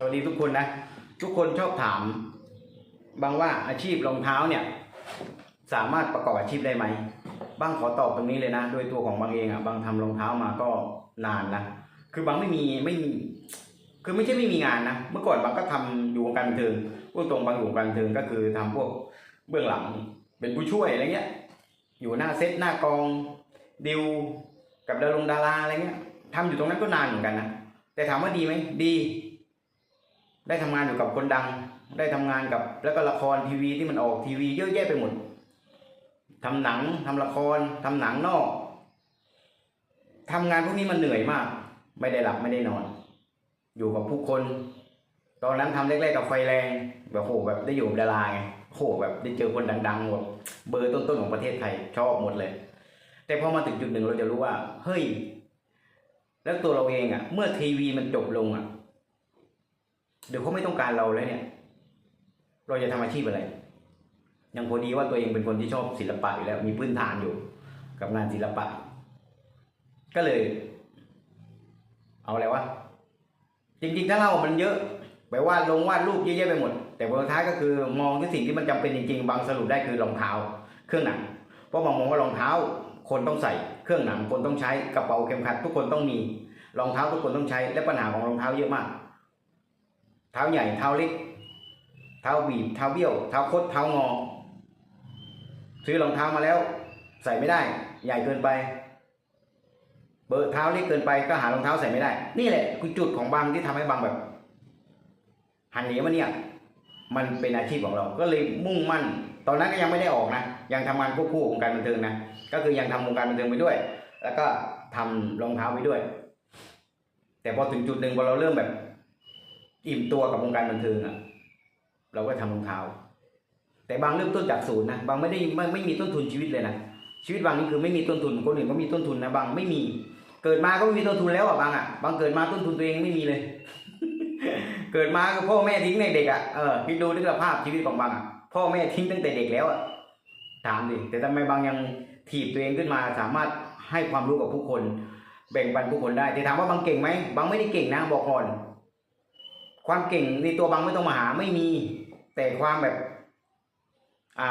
สวัสดีทุกคนนะ ทุกคนชอบถาม บางว่าอาชีพรองเท้าเนี่ย สามารถประกอบอาชีพได้ไหมบางขอตอบตรงนี้เลยนะโดยตัวของบางเองอะบางทำรองเท้ามาก็นานนะคือบางไม่มีไม่มีคือไม่ใช่ไม่มีงานนะเมื่อก่อนบางก็ทำอยู่วงการบันเทิงพูดตรงบางอยู่วงการบันเทิงก็คือทำพวกเบื้องหลังเป็นผู้ช่วยอะไรเงี้ย อยู่หน้าเซตหน้ากองดิวกับดารงดาราอะไรเงี้ยทำอยู่ตรงนั้นก็นานเหมือนกันนะแต่ถามว่าดีไหมดี ได้ทำงานอยู่กับคนดัง ได้ทำงานกับแล้วก็ละครทีวีที่มันออกทีวีเยอะแยะไปหมดทำหนังทำละครทำหนังนอกทำงานพวกนี้มันเหนื่อยมาก ไม่ได้หลับไม่ได้นอน อยู่กับผู้คน ตอนนั้นทำแรกๆกับไฟแรง แบบโหแบบได้อยู่ดาราไงโหแบบได้เจอคนดังๆแบบเบอร์ต้นๆของประเทศไทยชอบหมดเลย แต่พอมาถึงจุดหนึ่งเราจะรู้ว่า เฮ้ย แล้วตัวเราเองอะ่ะ เมื่อทีวีมันจบลงอะ่ะ เดี๋ยวเขาไม่ต้องการเราแล้วเนี่ย เราจะทำอาชีพอะไร ยังพอดีว่าตัวเองเป็นคนที่ชอบศิลปะอยู่แล้ว มีพื้นฐานอยู่ กับงานศิลปะ ก็เลย เอาอะไรวะ จริงๆ ถ้าเรามันเยอะไปวาดลงวาดรูปเยอะแยะไปหมด แต่ผลท้ายก็คือมองที่สิ่งที่มันจำเป็นจริงๆ บางสรุปได้คือรองเท้า เครื่องหนัง เพราะบางมองว่ารองเท้า คนต้องใส่ เครื่องหนังคนต้องใช้ กระเป๋าเข็มขัด ทุกคนต้องมี รองเท้าทุกคนต้องใช้ และปัญหาของรองเท้าเยอะมาก ท้าใหญ่เท้าเล็ก เท้าบีบเท้าเบี้ยว เท้าคดเท้างอ ซื้อรองเท้ามาแล้ว ใส่ไม่ได้ ใหญ่เกินไป เบอร์เท้าเล็กเกินไปก็หารองเท้าใส่ไม่ได้ นี่แหละคือจุดของบางที่ทำให้บางแบบ หันเหมาเนี่ยมันเป็นอาชีพของเรา ก็เลยมุ่งมั่น ตอนนั้นก็ยังไม่ได้ออกนะ ยังทำงานควบคู่กับวงการบันเทิงนะ ก็คือยังทำวงการบันเทิงไปด้วย แล้วก็ทำรองเท้าไปด้วย แต่พอถึงจุดหนึ่งพอเราเริ่มแบบ อิ่มตัวกับวงการบันเทิงอะ เราก็ทำรองเท้า แต่บางเริ่มต้นจากศูนย์นะบางไม่ได้ไม่ไม่มีต้นทุนชีวิตเลยนะชีวิตบางนี่คือไม่มีต้นทุนคนอื่นก็มีต้นทุนนะบางไม่มี เกิดมาก็ไม่มีต้นทุนแล้วอะบางอะบางเกิดมาต้นทุนตัวเองไม่มีเลย เกิดมาก็พ่อแม่ทิ้งในเด็กอะเออคิดดูนึกสภาพชีวิตของบางอะพ่อแม่ทิ้งตั้งแต่เด็กแล้วอะถามดิแต่ทำไมบางยังถีบตัวเองขึ้นมาสามารถให้ความรู้กับผู้คน แบ่งปันผู้คนได้แต่ถามว่าบางเก่งไหมบางไม่ได้เก่งนะบอกก่อน ความเก่งในตัวบางไม่ต้องมาหาไม่มี แต่ความแบบ อ่า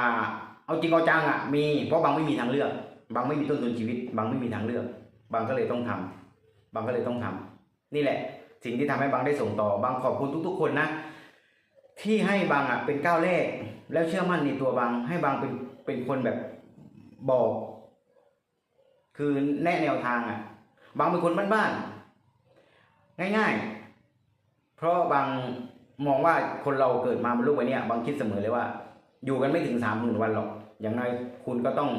เอาจริงเอาจังอะ มีเพราะบางไม่มีทางเลือกบางไม่มีต้นทุนชีวิตบางไม่มีทางเลือกบางก็เลยต้องทำบางก็เลยต้องทำนี่แหละ สิ่งที่ทำให้บางได้ส่งต่อบางขอบคุณทุก ๆ คนนะที่ให้บางอะเป็นก้าวแรก แล้วเชื่อมั่นในตัวบางให้บางเป็นเป็นคนแบบบอก คือแนะแนวทางอะ บางเป็นคนบ้านๆง่าย ๆ เพราะบางมองว่าคนเราเกิดมาบนโลกใบเนี้ยบางคิดเสมอเลยว่า อยู่กันไม่ถึงสามหมื่นวันหรอก อย่างไรคุณก็ต้อง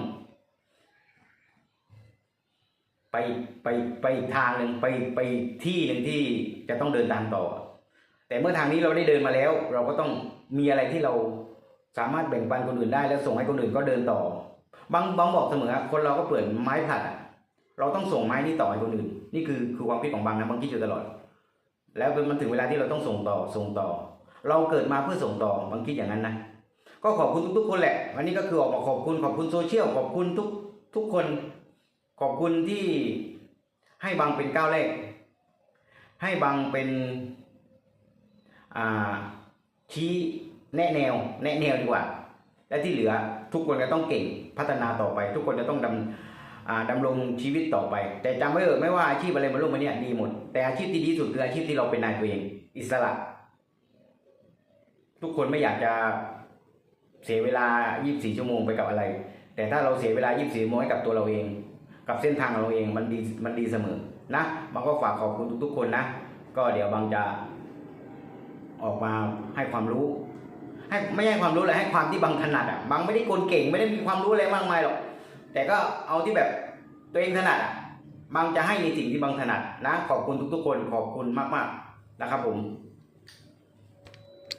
ไปไปไปทางหนึ่งไปไปที่หนึ่งที่จะต้องเดินทางต่อ แต่เมื่อทางนี้เราได้เดินมาแล้ว เราก็ต้องมีอะไรที่เราสามารถแบ่งปันคนอื่นได้ แล้วส่งให้คนอื่นก็เดินต่อ บางบางบอกเสมอคนเราก็เปลี่ยนไม้ผลัดเราต้องส่งไม้นี้ต่อให้คนอื่น นี่คือคือความคิดของบางนะบางคิดอยู่ตลอด แล้วมันถึงเวลาที่เราต้องส่งต่อส่งต่อ เราเกิดมาเพื่อส่งต่อบางคิดอย่างนั้นนะก็ขอบคุณทุกๆคนแหละ วันนี้ก็คือออกมาขอบคุณขอบคุณโซเชียลขอบคุณทุกทุกคน ขอบคุณที่ให้บางเป็นก้าวแรก ให้บางเป็นอ่าชี้แนะแนว แนะแนวดีกว่า และที่เหลือทุกคนจะต้องเก่งพัฒนาต่อไป ทุกคนจะต้องดำอ่า ดำรงชีวิตต่อไป แต่จำไว้เถอะไม่ว่าอาชีพอะไรบนโลกนี้ดีหมด แต่อาชีพที่ดีที่สุดคืออาชีพที่เราเป็นนายตัวเอง อิสระ ทุกคนไม่อยากจะเสียเวลา 24 ชั่วโมงไปกับอะไร แต่ถ้าเราเสียเวลา 24 ชั่วโมงให้กับตัวเราเอง กับเส้นทางของเราเองมันดีมันดีเสมอนะบางก็ฝากขอบคุณทุก ๆ คนนะ ก็เดี๋ยวบางจะออกมาให้ความรู้ให้ไม่ให้ความรู้เลยให้ความที่บางถนัดอะบางไม่ได้คนเก่งไม่ได้มีความรู้อะไรมากมายหรอก แต่ก็เอาที่แบบตัวเองถนัดบางจะให้ในสิ่งที่บางถนัดนะ ขอบคุณทุกๆคนขอบคุณมากๆนะครับผม